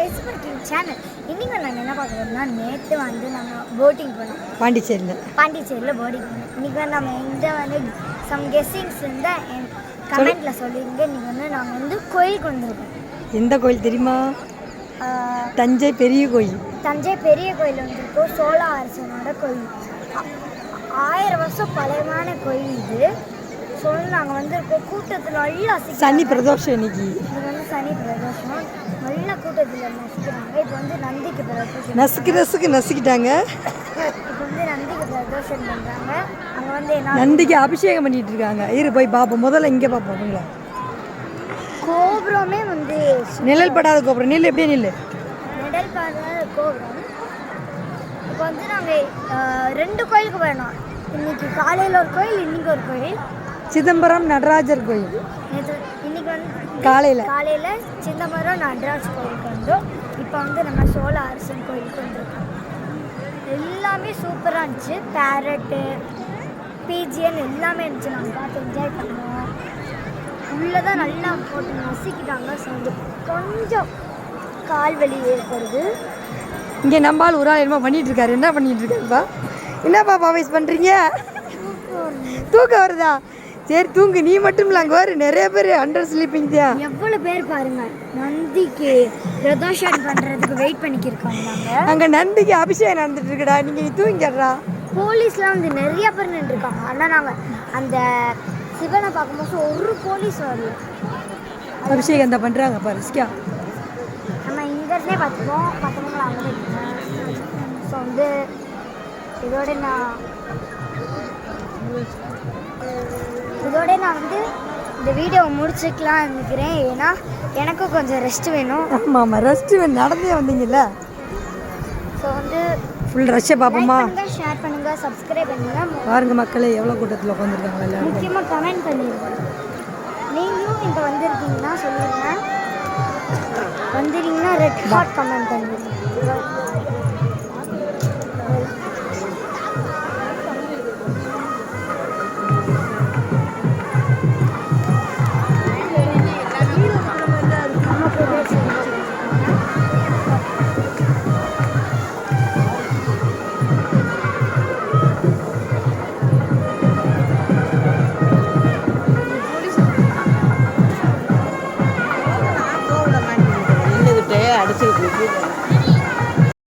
Facebook channel இன்னைக்கு நம்ம என்ன பார்க்க நேற்று வந்து நம்ம போட்டிங் போனோம். பாண்டிச்சேரியில். பாண்டிச்சேரியில் போட்டிங் போனோம். இன்னைக்கு வந்து நம்ம எந்த வந்து சம் கெஸ்ஸிங்ஸ் இருந்தால் என் கமெண்ட்டில் சொல்லிருங்க இன்னைக்கு வந்து நாங்கள் வந்து கோயிலுக்கு வந்திருக்கோம். எந்த கோயில் தெரியுமா? தஞ்சை பெரிய கோயில். தஞ்சை பெரிய கோயில் வந்திருக்கோம். சோழ அரசனோட கோயில். ஆயிரம் வருஷம் பழையமான கோயில் இது. ஸோ நாங்கள் வந்திருக்கோம் கூட்டத்தில் நல்லா சனி பிரதோஷம் இன்னைக்கு. இது வந்து சனி பிரதோஷம். நல்ல கூட்டத்தில் நசுக்கிறாங்க இப்போ வந்து நந்திக்கு பிரதோஷம். நசுக்கு நசுக்கு நசுக்கிட்டாங்க. இப்போ வந்து நந்திக்கு பிரதோஷம் பண்ணுறாங்க அங்கே வந்து என்ன நந்திக்கு அபிஷேகம் பண்ணிட்டு இருக்காங்க. இரு போய் பார்ப்போம் முதல்ல இங்கே பார்ப்போம் அவங்கள கோபுரமே வந்து நிழல் படாத கோபுரம். நில்லு எப்படியே நில்லு. மெடல் பாத கோபுரம். இப்போ வந்து நாங்கள் ரெண்டு கோயிலுக்கு போயிடணும். இன்னைக்கு காலையில் ஒரு கோயில் இன்னைக்கு ஒரு கோயில். சிதம்பரம் நடராஜர் கோயில். இன்னைக்கு வந்து காலையில். காலையில் சிதம்பரம் நடராஜ் கோயிலுக்கு வந்தோம். இப்போ வந்து நம்ம சோழ அரசன் கோயிலுக்கு வந்திருக்கோம். எல்லாமே சூப்பராக இருந்துச்சு. பேரட்டு பிஜிஎன் எல்லாமே இருந்துச்சு. நாங்கள் பார்த்து என்ஜாய் பண்ணோம். உள்ளே தான் நல்லா போட்டு நசுக்கிட்டாங்க ஸோ வந்து கொஞ்சம் கால் வலி ஏற்படுது. இங்கே நம்பால் ஒரு ஆள் என்னமோ பண்ணிட்டு இருக்காரு என்ன பண்ணிட்டு இருக்காருப்பா என்னப்பா பாவைஸ் பண்ணுறீங்க தூக்கம் வருதா? சரி தூங்கு. நீ மட்டும் இல்லை அங்கே வரு நிறைய பேர் அண்டர் ஸ்லீப்பிங் தான் எவ்வளோ பேர் பாருங்க. நந்திக்கு பிரதோஷம் பண்ணுறதுக்கு வெயிட் பண்ணிக்கிருக்காங்க அங்கே நந்திக்கு அபிஷேகம் நடந்துட்டு இருக்குடா. நீங்கள் நீ தூங்கிடுறா. போலீஸ்லாம் வந்து நிறைய பேர் நின்றுருக்காங்க. ஆனால் நாங்கள் அந்த சிவனை பார்க்கும்போது ஒரு போலீஸ் வரல. அபிஷேகம் இந்த பண்ணுறாங்க பாரு சிக்கா. நம்ம இங்க இருந்தே பார்த்துப்போம். மற்றவங்க அங்கே ஸோ வந்து இதோட நான் இதோட நான் வந்து இந்த வீடியோவை முடிச்சுக்கலாம் நினைக்கிறேன். ஏன்னா எனக்கும் கொஞ்சம் ரெஸ்ட் வேணும். ஆமாம் ஆமாம் ரெஸ்ட்டு நடந்தே வந்தீங்கல்ல? ஸோ வந்து ஃபுல் ரஷ்ஷை பார்ப்போமா ஷேர் பண்ணுங்க சப்ஸ்கிரைப் பண்ணுங்க பாருங்க மக்களே எவ்வளோ கூட்டத்தில் உட்காந்துருக்காங்க எல்லாரும். முக்கியமாக கமெண்ட் பண்ணிடுங்க நீங்களும் இங்கே வந்திருக்கீங்கன்னா சொல்லிடுங்க வந்துட்டீங்கன்னா ரெட் ஹாட் கமெண்ட் பண்ணிடுங்க 这个